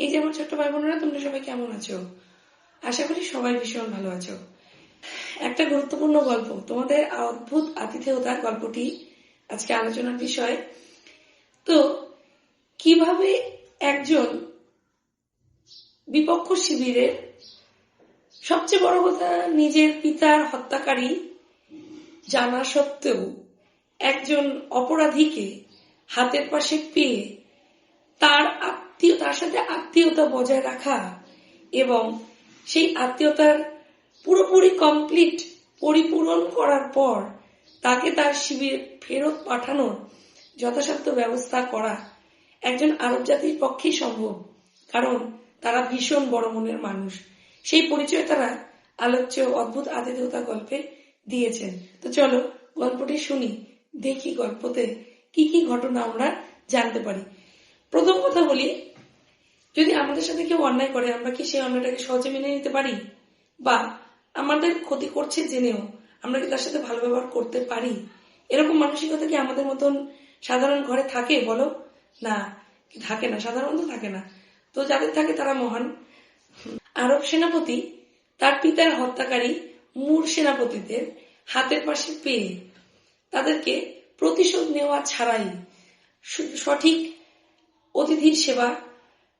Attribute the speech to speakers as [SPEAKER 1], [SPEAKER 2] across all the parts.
[SPEAKER 1] এই যে আমার ছোট্ট ভাই বোনেরা তোমরা সবাই কেমন আছো? আশা করি সবাই ভীষণ ভালো আছো। একটা গুরুত্বপূর্ণ গল্প। তোমাদের অদ্ভুত আতিথেয়তার গল্পটি আজকে আলোচনার বিষয়। তো, কীভাবে একজন বিপক্ষ শিবিরের সবচেয়ে বড় কথা, নিজের পিতার হত্যাকারী জানা সত্ত্বেও একজন অপরাধীকে হাতের পাশে পেয়ে তার আত্মীয় তার সাথে আত্মীয়তা বজায় রাখা এবং সেই আত্মীয়তার পুরোপুরি কমপ্লিট পরিপূরণ করার পর তাকে তার শিবিরে ফেরত পাঠানোর যথাসাধ্য ব্যবস্থা করা একজন আরব জাতির পক্ষেই সম্ভব, কারণ তারা ভীষণ বড় মনের মানুষ। সেই পরিচয় তারা আলোচ্য অদ্ভুত আতিথেয়তা গল্পে দিয়েছেন। তো চলো গল্পটি শুনি, দেখি গল্পতে কি কি ঘটনা আমরা জানতে পারি। প্রথম কথা বলি যদি আমাদের সাথে কেউ অন্যায় করে, আমরা কি সেই অন্যায়টাকে সহজে মেনে নিতে পারি? বা আমাদের ক্ষতি করছে জেনেও আমরা কি তার সাথে ভালো ব্যবহার করতে পারি? এরকম মানসিকতা কি আমাদের মতন সাধারণ ঘরে থাকে বলো? না থাকে না, সাধারণত থাকে না। তো যাদের থাকে তারা মহান। আরব সেনাপতি, তার পিতার হত্যাকারী মূর সেনাপতিদের হাতের পাশে পেয়ে তাদেরকে প্রতিশোধ নেওয়া ছাড়াই সঠিক অতিথির সেবা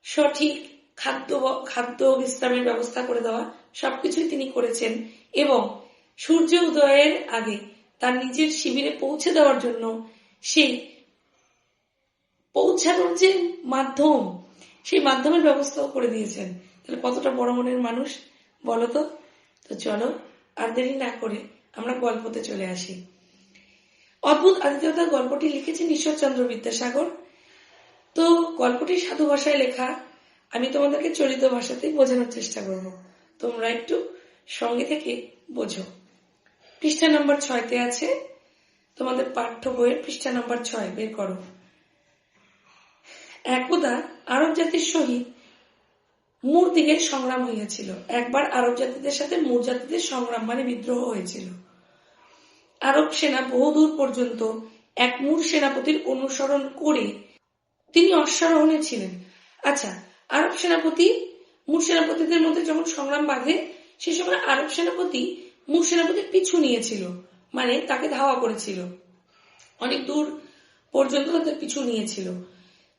[SPEAKER 1] সঠিক খাদ্য খাদ্য বিশ্রামের ব্যবস্থা করে দেওয়া সবকিছুই তিনি করেছেন এবং সূর্য উদয়ের আগে তার নিজের শিবিরে পৌঁছে দেওয়ার জন্য সেই পৌঁছানোর যে মাধ্যম, সেই মাধ্যমের ব্যবস্থাও করে দিয়েছেন। তাহলে কতটা বড় মনের মানুষ বলো তো? চলো, আর দেরি না করে আমরা গল্পতে চলে আসি। অদ্ভুত আদিত্যতার গল্পটি লিখেছেন ঈশ্বরচন্দ্র বিদ্যাসাগর। তো গল্পটি সাধু ভাষায় লেখা, আমি তোমাদেরকে চলিত ভাষাতেই বোঝানোর চেষ্টা করব। তোমরা একটু সঙ্গে থেকে বোঝো। পৃষ্ঠা নাম্বার ছয়তে আছে, তোমাদের পাঠ্য বইয়ের পৃষ্ঠা নাম্বার ছয় বের করো। একদা আরব জাতির সহিত মুর দিগের সংগ্রাম হইয়াছিল। একবার আরব জাতিদের সাথে মুর জাতিদের সংগ্রাম মানে বিদ্রোহ হয়েছিল। আরব সেনা বহুদূর পর্যন্ত এক মুর সেনাপতির অনুসরণ করে তিনি অশ্বারোহণে ছিলেন। আচ্ছা আরব সেনাপতি মুর সেনাপতিদের মধ্যে যখন সংগ্রাম বাঁধে, সে সময় আরব সেনাপতি মুর সেনাপতির পিছু নিয়েছিল মানে তাকে ধাওয়া করেছিল। অনেক দূর পর্যন্ত তাদের পিছু নিয়েছিল।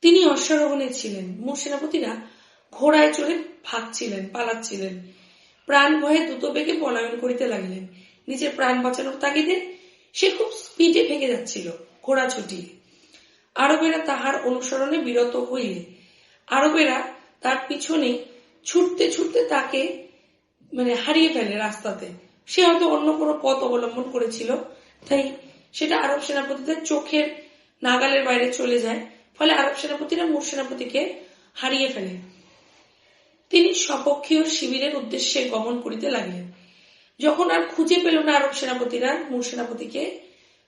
[SPEAKER 1] তিনি অশ্বারোহণে ছিলেন। মুর সেনাপতিরা ঘোড়ায় চড়ে ভাগছিলেন, পালাচ্ছিলেন। প্রাণ ভয়ে দ্রুত বেগে পলায়ন করিতে লাগিলেন। নিজের প্রাণ বাঁচানোর তাগিদে সে খুব স্পিডে ভেঙে যাচ্ছিল ঘোড়া ছুটিয়ে আরবেরা তাহার অনুসরণে বিরত হইলে। আরবেরা তার পিছনে ছুটতে ছুটতে তাকে মানে হারিয়ে ফেলে রাস্তাতে। সে হয়তো অন্য কোনো পথ অবলম্বন করেছিল, তাই সেটা আরব সেনাপতিদের চোখের নাগালের বাইরে চলে যায়। ফলে আরব সেনাপতিরা মুর সেনাপতিকে হারিয়ে ফেলে। তিনি স্বপক্ষীয় শিবিরের উদ্দেশ্যে গমন করিতে লাগলেন। যখন আর খুঁজে পেল না আরব সেনাপতিরা মুর সেনাপতিকে,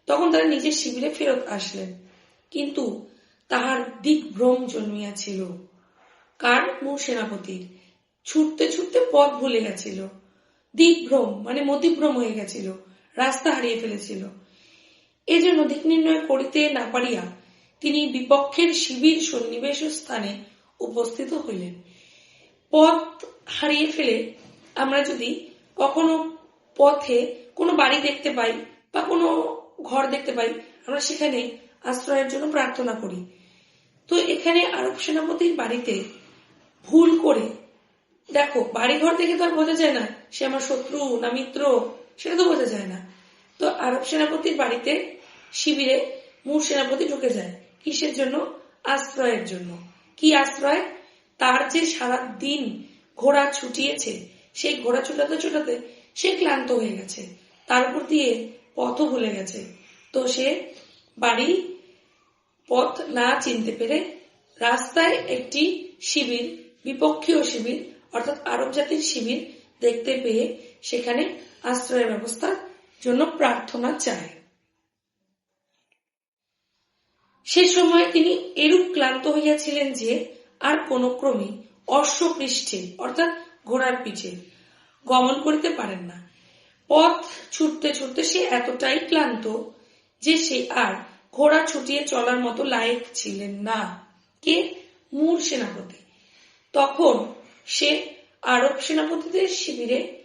[SPEAKER 1] তখন তারা নিজের শিবিরে ফেরত আসলেন। কিন্তু তাহার দিকভ্রম জন্মিয়াছিল। কার? মুর সেনাপতির। ছুটতে ছুটতে পথ ভুলে গেছিল। দিকভ্রম মানে মতিভ্রম হয়ে গেছিল। রাস্তা হারিয়ে ফেলেছিল। এজন্য দিক নির্ণয় করিতে না পারিয়া তিনি বিপক্ষের শিবির সন্নিবেশ স্থানে উপস্থিত হইলেন। পথ হারিয়ে ফেলে আমরা যদি কখনো পথে কোনো বাড়ি দেখতে পাই বা কোনো ঘর দেখতে পাই, আমরা সেখানে আশ্রয়ের জন্য প্রার্থনা করি। তো এখানে আরব সেনাপতির বাড়িতে ভুল করে, দেখো বাড়ি ঘর দেখে তো আর বোঝা যায় না, সে আমার শত্রু না মিত্র, সেটা তো বোঝা যায় না। তো আরব সেনাপতির বাড়িতে শিবিরে মূর সেনাপতি ঢুকে যায়, কিসের জন্য? আশ্রয়ের জন্য। কি আশ্রয়? তার যে সারা দিন ঘোড়া ছুটিয়েছে, সেই ঘোড়া ছুটাতে ছুটাতে সে ক্লান্ত হয়ে গেছে। তার উপর দিয়ে পথও ভুলে গেছে। তো সে বাড়ি পথ না চিনতে পেরে রাস্তায় একটি শিবির, বিপক্ষীয় শিবির, অর্থাৎ আরব জাতির শিবির দেখতে পেয়ে সেখানে আশ্রয়ের ব্যবস্থার জন্য প্রার্থনা চায়। সে সময় তিনি এরূপ ক্লান্ত হইয়াছিলেন যে আর কোন ক্রমে অশ্বপৃষ্ঠে, অর্থাৎ ঘোড়ার পিঠে গমন করিতে পারেন না। পথ ছুটতে ছুটতে সে এতটাই ক্লান্ত যে সে আর ঘোড়া ছুটিয়ে চলার মতো লায়ক ছিলেন না। কে? মূর সেনাপতি। তখন সে আরব সেনাপতিদের শিবিরে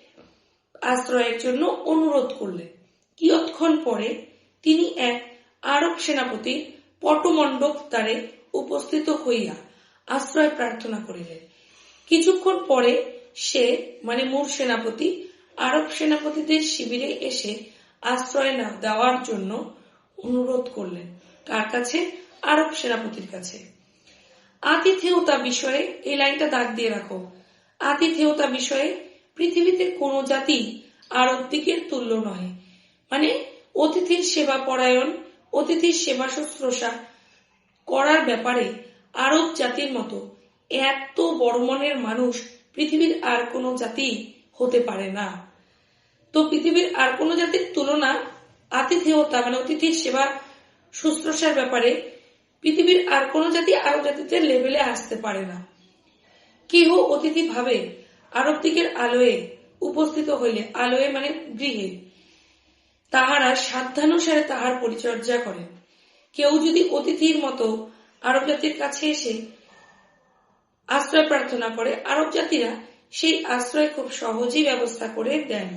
[SPEAKER 1] আশ্রয়ের জন্য অনুরোধ করলেন। কিয়ৎক্ষণ পরে তিনি এক আরব সেনাপতির পটমণ্ডপ দ্বারে উপস্থিত হইয়া আশ্রয় প্রার্থনা করিলেন। কিছুক্ষণ পরে সে মানে মূর সেনাপতি, আরব সেনাপতিদের শিবিরে এসে আশ্রয় না দেওয়ার জন্য অনুরোধ করলেন, কার কাছে? আরব সেনাপতির কাছে। আতিথেয়তা বিষয়ে এই লাইনটা দাগ দিয়ে রাখো। আতিথেয়তা বিষয়ে পৃথিবীতে কোন জাতি আরব দিকের তুল্য নয়। মানে অতিথির সেবা পরায়ণ, অতিথির সেবা শুশ্রূষা করার ব্যাপারে আরব জাতির মতো এত বড় মনের মানুষ পৃথিবীর আর কোনো জাতি হতে পারে না। তো পৃথিবীর আর কোনো জাতির তুলনা আতিথেয়তা মানে অতিথির সেবা শুশ্রূষার ব্যাপারে পৃথিবীর আর কোনো জাতি আরব জাতিদের লেভেলে আসতে পারে না। কেহ অতিথি ভাবে আরব দিকের আলোয়ে উপস্থিত হইলে, আলোয়ে মানে গৃহে, তাহারা সাধ্যানুসারে তাহার পরিচর্যা করেন কেউ যদি অতিথির মতো আরব জাতির কাছে এসে আশ্রয় প্রার্থনা করে, আরব জাতিরা সেই আশ্রয় খুব সহজেই ব্যবস্থা করে দেন।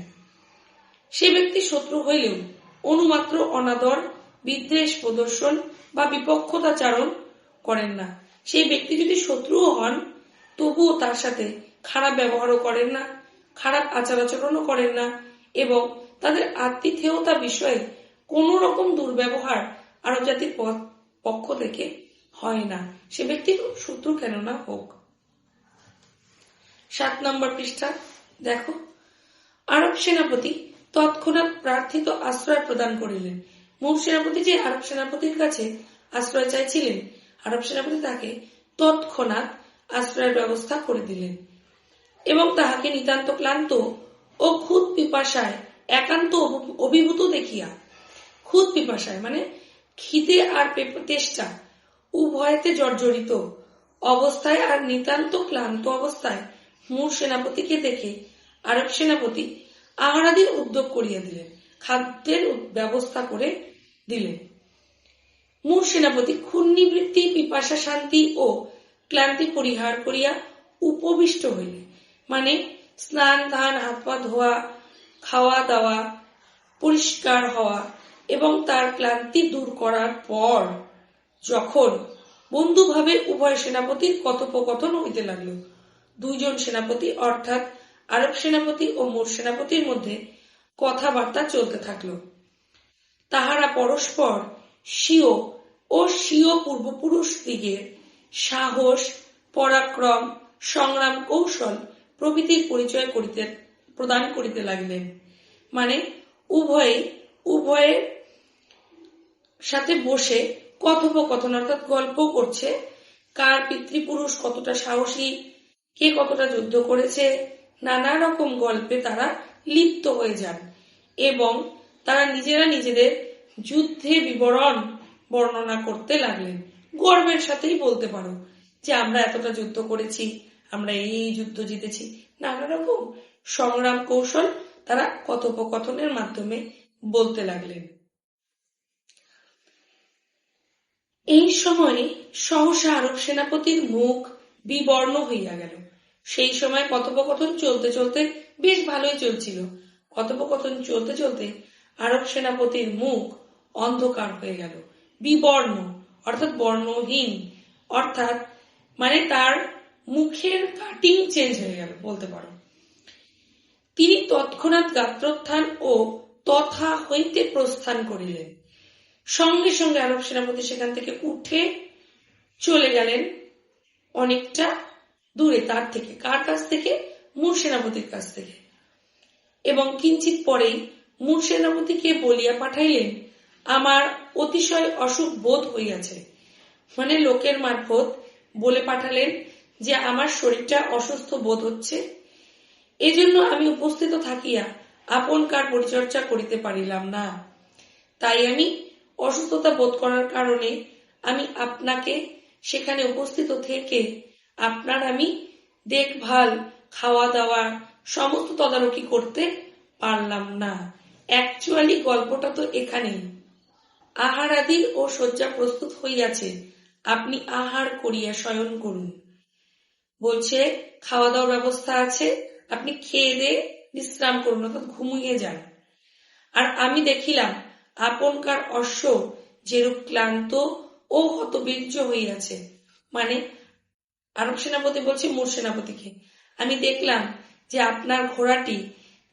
[SPEAKER 1] সে ব্যক্তি শত্রু হইলেও অনুমাত্র অনাদর, বিদ্বেষ প্রদর্শন বা বিপক্ষতাচারণ করেন না। সেই ব্যক্তি যদি শত্রুও হন, তবুও তার সাথে খারাপ ব্যবহারও করেন না, খারাপ আচার আচরণও করেন না এবং তাদের আতিথেয়তা বিষয়ে কোন রকম দুর্ব্যবহার আরব জাতির পক্ষ থেকে হয় না। সে ব্যক্তি শত্রু কেন না হোক। সাত নম্বর পৃষ্ঠা, দেখো। আরব সেনাপতি তৎক্ষণাৎ প্রার্থিত আশ্রয় প্রদান করিলেন। মূল সেনাপতি যে আরব সেনাপতির কাছে আশ্রয় চাইছিলেন, আরব সেনাপতি তাকে তৎক্ষণাৎ আশ্রয়ের ব্যবস্থা করে দিলেন এবং তাহাকে নিতান্ত ক্লান্ত ও খুদ পিপাসায় একান্ত অভিভূত দেখিয়া খুদ পিপাসায় মানে খিদে আর তেষ্টা উভয়তে জর্জরিত অবস্থায় আর নিতান্ত ক্লান্ত অবস্থায় মূল সেনাপতিকে দেখে আরব সেনাপতি আহারাদির উদ্যোগ করিয়া দিলেন, খাদ্যের ব্যবস্থা করে দিলেন। মূল সেনাপতি ক্ষুণ্ণিবৃত্তি পিপাসা, শান্তি ও ক্লান্তি পরিহার করিয়া উপবিষ্ট হইলে মানে স্নান ধান হাত পা ধোয়া খাওয়া দাওয়া পরিষ্কার হওয়া এবং তার ক্লান্তি দূর করার পর যখন বন্ধুভাবে উভয় সেনাপতির কথোপকথন হইতে লাগল। দুইজন সেনাপতি অর্থাৎ আরব সেনাপতি ও মোর সেনাপতির মধ্যে কথাবার্তা চলতে থাকল। তাহারা পরস্পর স্বীয় ও স্বীয় পূর্বপুরুষ দিগের সাহস, পরাক্রম, সংগ্রাম কৌশল প্রভৃতির পরিচয় করিতে, প্রদান করিতে লাগলেন। মানে উভয়ে উভয়ের সাথে বসে কথোপকথন অর্থাৎ গল্প করছে, কার পিতৃপুরুষ কতটা সাহসী, কে কতটা যুদ্ধ করেছে নানা রকম গল্পে তারা লিপ্ত হয়ে যান এবং তারা নিজেরা নিজেদের যুদ্ধে বিবরণ বর্ণনা করতে লাগলেন। গর্বের সাথেই বলতে পারো যে আমরা এতটা যুদ্ধ করেছি, আমরা এই যুদ্ধ জিতেছি। নানা রকম সংগ্রাম কৌশল তারা কথোপকথনের মাধ্যমে বলতে লাগলেন। এই সময়ে সহসা আরব সেনাপতির মুখ বিবর্ণ হইয়া গেল। সেই সময় কথোপকথন চলতে চলতে বেশ ভালোই চলছিল। কথোপকথন চলতে চলতে আরব সেনাপতির মুখ অন্ধকার হয়ে গেল। বিবর্ণ, অর্থাৎ বর্ণহীন, অর্থাৎ মানে তার মুখের কাটিং চেঞ্জ হয়ে গেল বলতে পারো। তিনি তৎক্ষণাৎ গাত্রোত্থান ও তথা হইতে প্রস্থান করিলেন। সঙ্গে সঙ্গে আরব সেনাপতি সেখান থেকে উঠে চলে গেলেন অনেকটা দূরে, তার থেকে, কার কাছ থেকে? মূর সেনাপতির কাছ থেকে। এবং কিঞ্চিত পরেই মূর সেনাপতিকে বলিয়া পাঠাইলেন, আমার অতিশয় অসুখ বোধ হইয়াছে। মানে লোকের মারফত বলে পাঠালেন যে, আমার শরীরটা অসুস্থ বোধ হচ্ছে। এজন্য আমি উপস্থিত থাকিয়া আপনকার পরিচর্যা করিতে পারিলাম না। তাই আমি অসুস্থতা বোধ করার কারণে আমি আপনাকে সেখানে উপস্থিত থেকে আপনার আমি দেখভাল খাওয়া দাওয়া সমস্ত তদারকি করতে পারলাম না। অ্যাকচুয়ালি গল্পটা তো এখানেই। আহার আদির ও শয্যা প্রস্তুত হইয়াছে। আপনি আহার করিয়া শয়ন করুন। বলছে খাওয়া দাওয়ার ব্যবস্থা আছে, আপনি খেয়ে দিয়ে বিশ্রাম করুন, অর্থাৎ ঘুমিয়ে যান। আর আমি দেখিলাম, আপনকার অশ্ব যেরূপ ক্লান্ত ও হতবীর্য হইয়াছে। মানে আরব সেনাপতি বলছে, মোর সেনাপতিকে। আমি দেখলাম যে আপনার ঘোড়াটি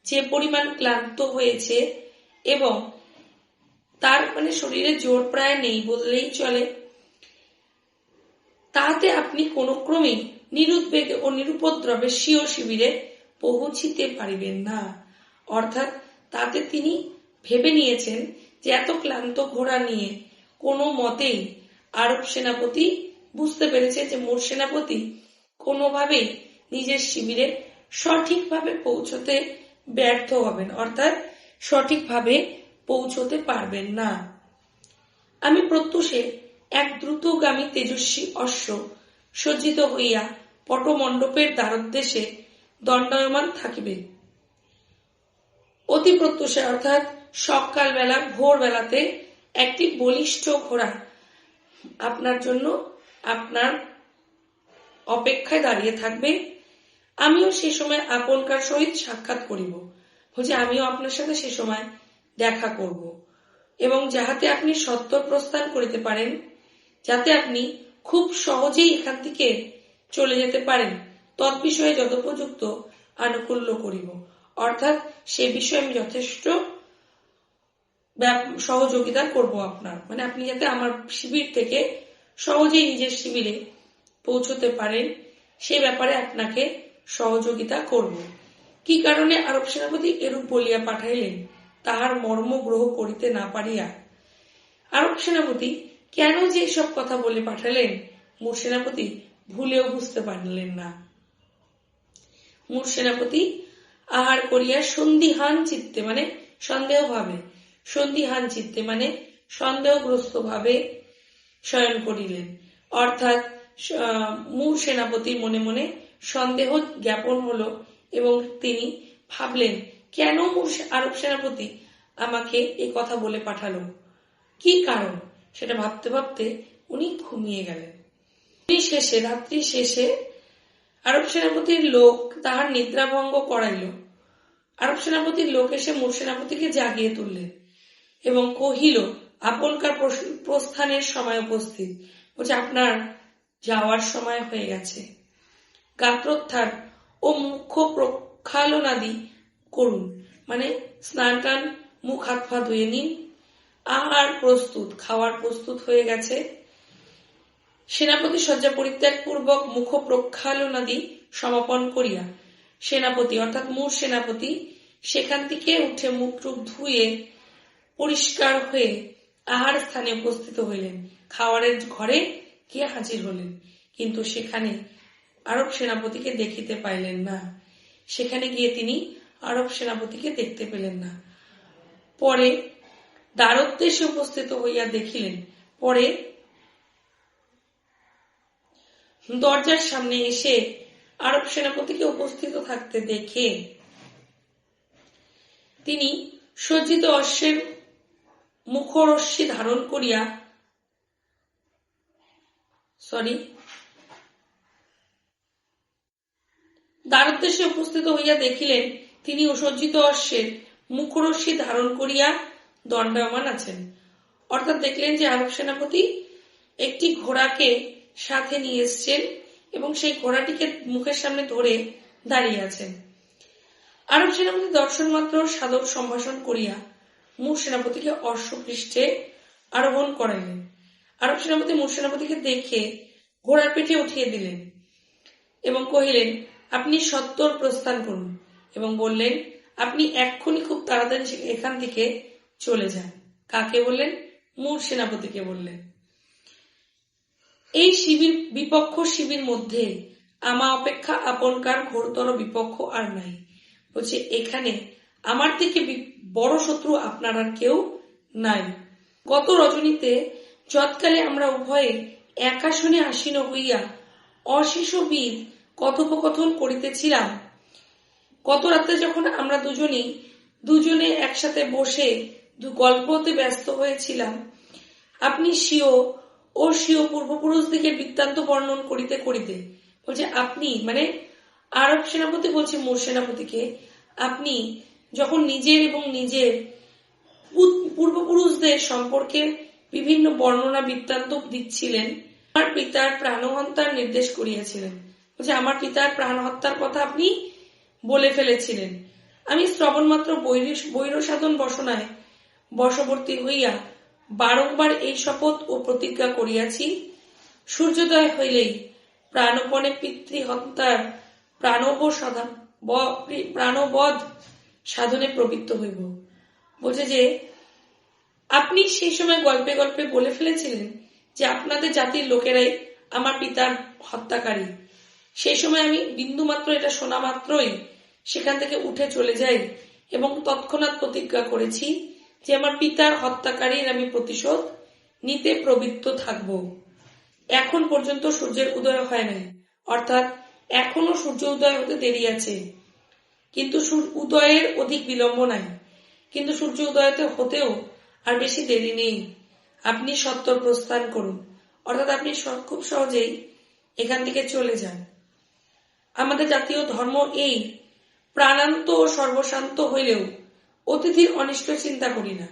[SPEAKER 1] যে পরিমাণ ক্লান্ত হয়েছে এবং তার মানে শরীরে জোর প্রায় নেই বললেই চলে, তাতে আপনি কোনো ক্রমে নিরুদ্বেগে ও নিরুপদ্রবে স্বীয় শিবিরে পৌঁছিতে পারিবেন না। অর্থাৎ তাতে তিনি ভেবে নিয়েছেন যে এত ক্লান্ত ঘোড়া নিয়ে কোনো মতেই আরব সেনাপতি বুঝতে পেরেছে যে মোর সেনাপতি কোনোভাবেই নিজের শিবিরে সঠিকভাবে পৌঁছতে ব্যর্থ হবেন, অর্থাৎ সঠিকভাবে পৌঁছতে পারবেন না। আমি প্রত্যুষে এক দ্রুতগামী তেজস্বী অশ্ব সজ্জিত হইয়া পটমণ্ডপের দ্বারোদ্দেশে দণ্ডায়মান থাকিবে। অতি প্রত্যুষে, অর্থাৎ সকালবেলা, ভোরবেলাতে একটি বলিষ্ঠ ঘোড়া আপনার জন্য আপনার অপেক্ষায় দাঁড়িয়ে থাকবে। আমিও সে সময় আপনকার সহিত সাক্ষাৎ করিব। বলছে আমিও আপনার সাথে সে সময় দেখা করব। এবং যাহাতে আপনি সত্য প্রস্থান করিতে পারেন, যাতে আপনি খুব সহজেই এখান থেকে চলে যেতে পারেন তৎবিষয়ে যথোপযুক্ত আনুকূল্য করিব। অর্থাৎ সে বিষয়ে আমি যথেষ্ট সহযোগিতা করব আপনার। মানে আপনি যাতে আমার শিবির থেকে সহজেই নিজের শিবিরে পৌঁছতে পারেন। সে ব্যাপারে আপনাকে সহযোগিতা করব। কি কারণে আরব সেনাপতি এরূপ বলিয়া পাঠাইলেন, তাহার মর্ম গ্রহ করিতে না পারিয়া? আরব সেনাপতি, কেন যে সব কথা বলে পাঠালেন? মোর সেনাপতি ভুলেও বুঝতে পারলেন না। মোর সেনাপতি আহার করিয়া সন্ধিহান চিত্তে মানে সন্দেহ ভাবে সন্ধিহান চিত্তে মানে সন্দেহগ্রস্ত ভাবে শয়ন করিলেন। অর্থাৎ মূর সেনাপতির মনে মনে সন্দেহ জ্ঞাপন হলো এবং তিনি ভাবলেন, কেন আরব সেনাপতি আমাকে এই কথা বলে পাঠালো? কি কারণ? সেটা ভাবতে ভাবতে উনি ঘুমিয়ে গেলেন। শেষে, রাত্রি শেষে আরব সেনাপতির লোক তাহার নিদ্রাভঙ্গ করাইল। আরব সেনাপতির লোক এসে মূর সেনাপতিকে জাগিয়ে তুললেন এবং কহিল আপনকার প্রস্থানের সময় উপস্থিত। বলছে আপনার যাওয়ার সময় হয়ে গেছে। গাত্রোত্থান ও মুখ্য প্রক্ষালনাদি করুন। মানে স্নান টান, মুখ হাত পা ধুয়ে নিন। আহার প্রস্তুত, খাওয়ার প্রস্তুত হয়ে গেছে। সেনাপতি শয্যা পরিত্যাগ পূর্বক মুখ প্রক্ষালনাদি সমাপন করিয়া সেনাপতি, অর্থাৎ মূর সেনাপতি, সেখান থেকে উঠে মুখ টুক ধুয়ে পরিষ্কার হয়ে আহার স্থানে উপস্থিত হইলেন। খাওয়ারের ঘরে গিয়ে হাজির হলেন, কিন্তু সেখানে আরব সেনাপতিকে দেখিতে পাইলেন না। সেখানে গিয়ে তিনি আরব সেনাপতিকে দেখতে পেলেন না। পরে দ্বারোদ্দেশে উপস্থিত হইয়া দেখিলেন, পরে দরজার সামনে এসে আরব সেনাপতিকে উপস্থিত থাকতে দেখে তিনি সজ্জিত অশ্বের মুখরশ্মি ধারণ করিয়া সরি দ্বারোদ্দেশে উপস্থিত হইয়া দেখিলেন, তিনি অসজ্জিত অশ্বের মুখরশ্মি ধারণ করিয়া দণ্ডায়মান আছেন। অর্থাৎ দেখলেন যে আরব সেনাপতি একটি ঘোড়াকে সাথে নিয়ে এসছেন এবং সেই ঘোড়াটিকে মুখের সামনে ধরে দাঁড়িয়ে আছেন। আরব সেনাপতি দর্শন মাত্র সাধক সম্ভাষণ করিয়া মূর সেনাপতিকে অশ্বপৃষ্ঠে আরোহণ করাইলেন আরব সেনাপতি মূর সেনাপতিকে দেখে ঘোড়ার পিঠে উঠিয়ে দিলেন এবং কহিলেন, আপনি সত্তর প্রস্থান করুন। এবং বললেন, আপনি এক্ষুনি খুব তাড়াতাড়ি এখান থেকে চলে যান। কাকে বললেন? মূর সেনাপতিকে বললেন। এই শিবির বিপক্ষ শিবির মধ্যে আমা অপেক্ষা আপনকার ঘোরতর বিপক্ষ আর নাই। বলছে, এখানে আমার থেকে বড় শত্রু আপনার আর কেউ নাই। গত রজনীতে যৎকালে আমরা উভয়ে একাশনে আসীন হইয়া অশেষ বীর কথোপকথন করিতেছিলাম। গত রাত্রে যখন আমরা দুজনই দুজনে একসাথে বসে দু গল্পতে ব্যস্ত হয়েছিলাম, আপনি স্বীয় ও স্বীয় পূর্বপুরুষ দিকে বৃত্তান্ত বর্ণন করিতে করিতে বলছে, আপনি মানে আরব সেনাপতি বলছে, মোর সেনাপতিকে, আপনি যখন নিজের এবং নিজের পূর্বপুরুষদের সম্পর্কে বিভিন্ন বর্ণনা বৃত্তান্ত দিচ্ছিলেন, আমার পিতার প্রাণহত্যার নির্দেশ করিয়াছিলেন। বলছে, আমার পিতার প্রাণ হত্যার কথা আপনি বলে ফেলেছিলেন। আমি শ্রবণমাত্র বৈর সাধন বসনায় বশবর্তী হইয়া বারংবার এই শপথ ও প্রতিজ্ঞা করিয়াছি। সূর্যোদয় হইলেই প্রাণপণে পিতৃহত্যার প্রাণব সাধন প্রাণবধ সাধনে প্রবৃত্ত হইব। বলছে যে, আপনি সেই সময় গল্পে গল্পে বলে ফেলেছিলেন যে আপনাদের জাতির লোকেরাই আমার পিতার হত্যাকারী। সেই সময় আমি বিন্দুমাত্র এটা শোনা মাত্রই সেখান থেকে উঠে চলে যাই এবং তৎক্ষণাৎ প্রতিজ্ঞা করেছি যে আমার পিতার হত্যাকারীর আমি প্রতিশোধ নিতে প্রবৃত্ত থাকব। এখন পর্যন্ত সূর্যের উদয় হয় নাই, অর্থাৎ এখনও সূর্য উদয় হতে দেরি আছে। কিন্তু উদয়ের অধিক বিলম্ব নাই। কিন্তু সূর্য উদয়তে হতেও আর বেশি দেরি নেই। আপনি সত্তর প্রস্থান করুন। অর্থাৎ আপনি খুব সহজেই এখান থেকে চলে যান। আমাদের জাতীয় ধর্ম এই প্রাণান্ত ও সর্বশান্ত হইলেও অতিথির অনিষ্ট চিন্তা করি না।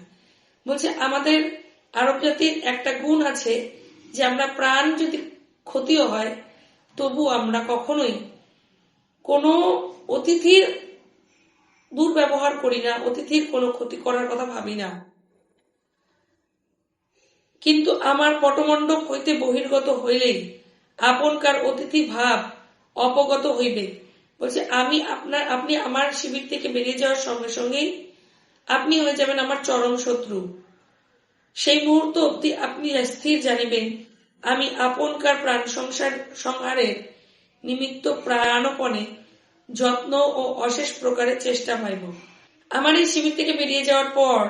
[SPEAKER 1] বলছে, আমাদের আরব জাতির একটা গুণ আছে যে আমরা প্রাণ যদি ক্ষতিও হয়, তবু আমরা কখনোই কোনো অতিথির দুর্ব্যবহার করি না, অতিথির কোনো ক্ষতি করার কথা ভাবি না। কিন্তু আমার পটমণ্ডপ হইতে বহির্গত হইলেই আপনকার অতিথি ভাব অপগত হইবে। বলছে, আমি আপনার, আপনি আমার শিবির থেকে বেরিয়ে যাওয়ার সঙ্গে সঙ্গেই আপনি হয়ে যাবেন আমার চরম শত্রু। সেই মুহূর্ত অব্দি আপনি স্থির জানিবেন, আমি আপনকার প্রাণ সংসার সংহারের নিমিত্ত প্রাণপণে যত্ন ও অশেষ প্রকারের চেষ্টা পাইব। আমার এই শিবির থেকে বেরিয়ে যাওয়ার পর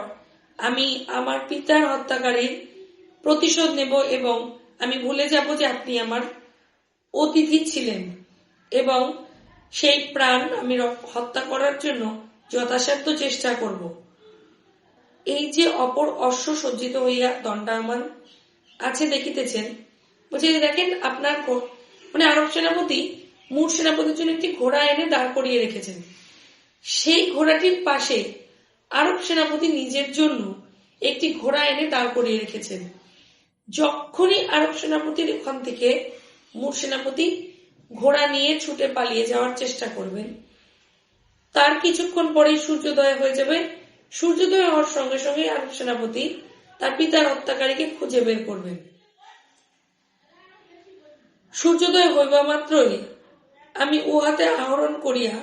[SPEAKER 1] আমি আমার পিতার হত্যাকারীর প্রতিশোধ নেব এবং আমি ভুলে যাব যে আপনি আমার অতিথি ছিলেন এবং সেই প্রাণ আমি হত্যা করার জন্য যথাসাধ্য চেষ্টা করব। এই যে অপর অশ্ব সজ্জিত হইয়া দণ্ডায়মান আছে দেখিতেছেন। বলছে, দেখেন, আপনার মানে আরব সেনাপতি মূর সেনাপতির জন্য একটি ঘোড়া এনে দাঁড় করিয়ে রেখেছেন। সেই ঘোড়াটির পাশে আরব সেনাপতি নিজের জন্য একটি ঘোড়া এনে দাঁড় করিয়ে রেখেছেন। যখনই আরব সেনাপতির ওখান থেকে মূর সেনাপতি ঘোড়া নিয়ে ছুটে পালিয়ে যাওয়ার চেষ্টা করবেন, তার কিছুক্ষণ পরেই সূর্যোদয় হয়ে যাবে। সূর্যোদয় হওয়ার সঙ্গে সঙ্গে আরব সেনাপতি তার পিতার হত্যাকারীকে খুঁজে বের করবেন। সূর্যোদয় হইবা মাত্রই আমি উহাতে আহরণ করিয়া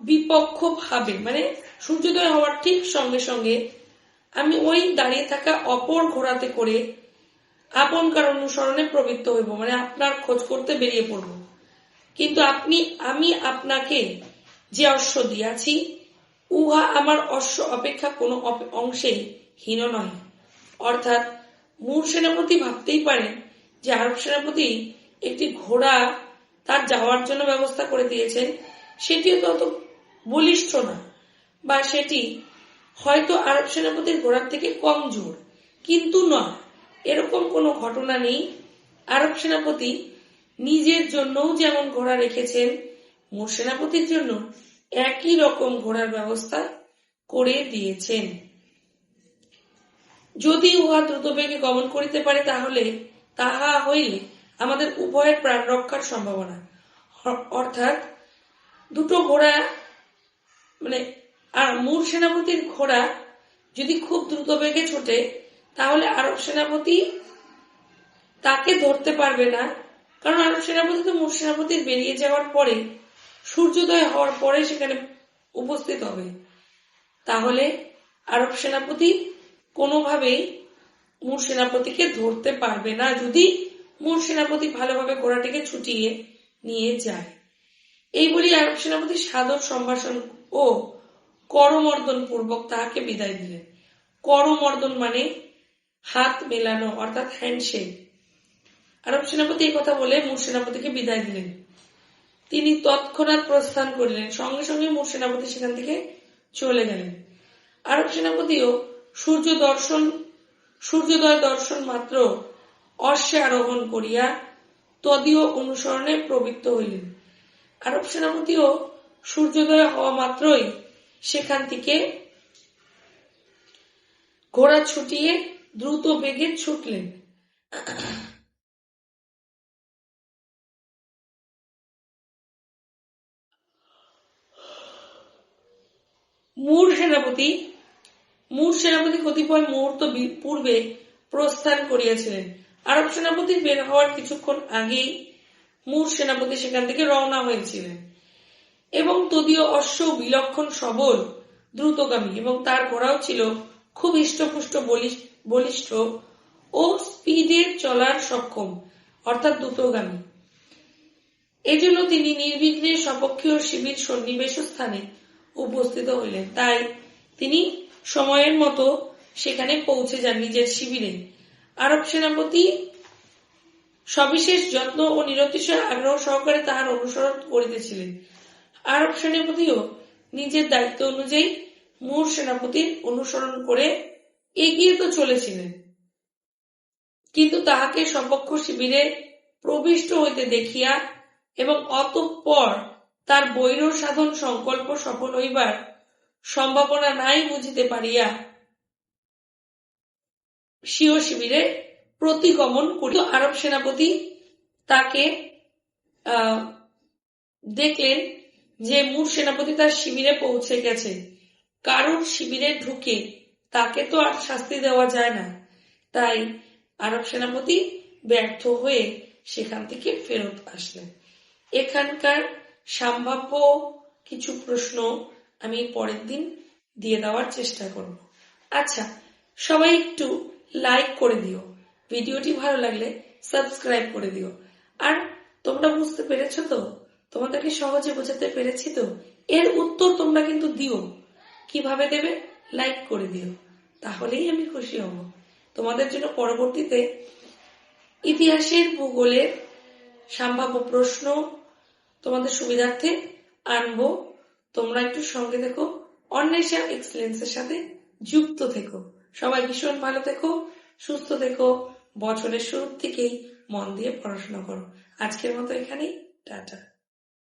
[SPEAKER 1] বিপক্ষ ভাবে মানে সূর্যোদয় হওয়ার ঠিক সঙ্গে সঙ্গে আমি ওই দাঁড়িয়ে থাকা অপর ঘোড়াতে করে আপনকার অনুসরণে প্রবৃত্ত হইব মানে আপনার খোঁজ করতে বেরিয়ে পড়ব। কিন্তু আপনি, আমি আপনাকে যে অশ্ব দিয়াছি, উহা আমার অশ্ব অপেক্ষা কোনো অংশে হীন নয় অর্থাৎ মূর সেনাপতি ভাবতেই পারেন যে আরব সেনাপতি একটি ঘোড়া তার যাওয়ার জন্য ব্যবস্থা করে দিয়েছেন, সেটিও তত বলিষ্ঠ না। বা সেটি হয়তো আরব সেনাপতির ঘোড়ার থেকে কম জোর। কিন্তু নয়, এরকম কোনো ঘটনা নেই। আরব সেনাপতি নিজের জন্যও যেমন ঘোড়া রেখেছেন, মোর সেনাপতির জন্য একই রকম ঘোড়ার ব্যবস্থা করে দিয়েছেন। যদি উহা দ্রুতবেগে গমন করিতে পারে, তাহলে তাহা হইলে আমাদের উভয়ের প্রাণ রক্ষার সম্ভাবনা। অর্থাৎ দুটো ঘোড়া মানে আর মূর সেনাপতির ঘোড়া যদি খুব দ্রুত বেগে ছোটে, তাহলে আরব সেনাপতি তাকে ধরতে পারবে না। কারণ আরব সেনাপতি তো মূর সেনাপতির বেরিয়ে যাওয়ার পরে, সূর্যোদয় হওয়ার পরে সেখানে উপস্থিত হবে। তাহলে আরব সেনাপতি কোনোভাবেই মূর সেনাপতিকে ধরতে পারবে না। যদি মূর সেনাপতি ভালোভাবে ঘোড়াটিকে ছুটিয়ে নিয়ে যায়। এই বলি আরব সেনাপতি সাদর সম্ভাষণ ও করমর্দন পূর্বক তাহাকে বিদায় দিলেন। করমর্দন মানে হাত মেলানো, অর্থাৎ হ্যান্ডশেক আরব সেনাপতি এই কথা বলে মূর সেনাপতিকে বিদায় দিলেন। তিনি তৎক্ষণাৎ প্রস্থান করলেন। সঙ্গে সঙ্গে মূর সেনাপতি সেখান থেকে চলে গেলেন। আরব সেনাপতিও সূর্য দর্শন, সূর্যোদয় দর্শন মাত্র অশ্বে আরোহণ করিয়া তদীয় অনুসরণে প্রবৃত্ত হইলেন। আরব সেনাপতিও সূর্যোদয় হওয়া মাত্রই সেখান থেকে ঘোড়া ছুটিয়ে দ্রুত বেগে ছুটলেন। মূর সেনাপতি মূর সেনাপতি কতিপয় মুহূর্ত পূর্বে প্রস্থান করিয়াছিলেন। আরব সেনাপতি বের হওয়ার কিছুক্ষণ আগেই মূর সেনাপতি সেখান থেকে রওনা হয়েছিলেন। এবং তদীয় অশ্ব বিলক্ষণ সবল, দ্রুতগামী এবং তার ঘোড়াও ছিল খুব হৃষ্টপুষ্ট বলিষ্ঠ- ও স্পিডে চলার সক্ষম, অর্থাৎ দ্রুতগামী। এজন্য তিনি নির্বিঘ্নে সপক্ষীয় শিবির সন্নিবেশ স্থানে উপস্থিত হইলেন। তাই তিনি সময়ের মতো সেখানে পৌঁছে যান নিজের শিবিরে। আরব সেনাপতি সবিশেষ যত্ন ও নিরতিশয় আগ্রহ সহকারে তাহার অনুসরণ করিতেছিলেন। আরব সেনাপতিও নিজের দায়িত্ব অনুযায়ী মূর সেনাপতির অনুসরণ করে এগিয়ে তো চলেছিলেন। কিন্তু তাহাকে সপক্ষ শিবিরে প্রবিষ্ট হইতে দেখিয়া এবং অতঃপর তার বৈর সাধন সংকল্প সফল হইবার সম্ভাবনা নাই বুঝিতে পারিয়া স্বীয় শিবিরে প্রতিগমন করিল আরব সেনাপতি তাকে দেখলেন যে মূর সেনাপতি তার শিবিরে পৌঁছে গেছে। কারোর শিবিরে ঢুকে তাকে তো আর শাস্তি দেওয়া যায় না। তাই আরব সেনাপতি ব্যর্থ হয়ে সেখান থেকে ফেরত আসলেন। এখানকার সম্ভাব্য কিছু প্রশ্ন আমি পরের দিন দিয়ে দেওয়ার চেষ্টা করব। আচ্ছা সবাই একটু লাইক করে দিও। ভিডিওটি ভালো লাগলে সাবস্ক্রাইব করে দিও। আর তোমরা বুঝতে পেরেছ তো? তোমাদেরকে সহজে বোঝাতে পেরেছি তো? এর উত্তর তোমরা কিন্তু দিও। কীভাবে দেবে? লাইক করে দিও। তাহলেই আমি খুশি হব। তোমাদের জন্য পরবর্তীতে ইতিহাসের ভূগোলের সম্ভাব্য প্রশ্ন তোমাদের সুবিধার্থে আনব। তোমরা একটু সঙ্গে দেখো অন্বেষা এক্সেলেন্সের সাথে যুক্ত থেকো। সবাই ভীষণ ভালো দেখো সুস্থ দেখো বছরের শুরুর থেকেই মন দিয়ে পড়াশোনা করো। আজকের মতো এখানেই, টাটা।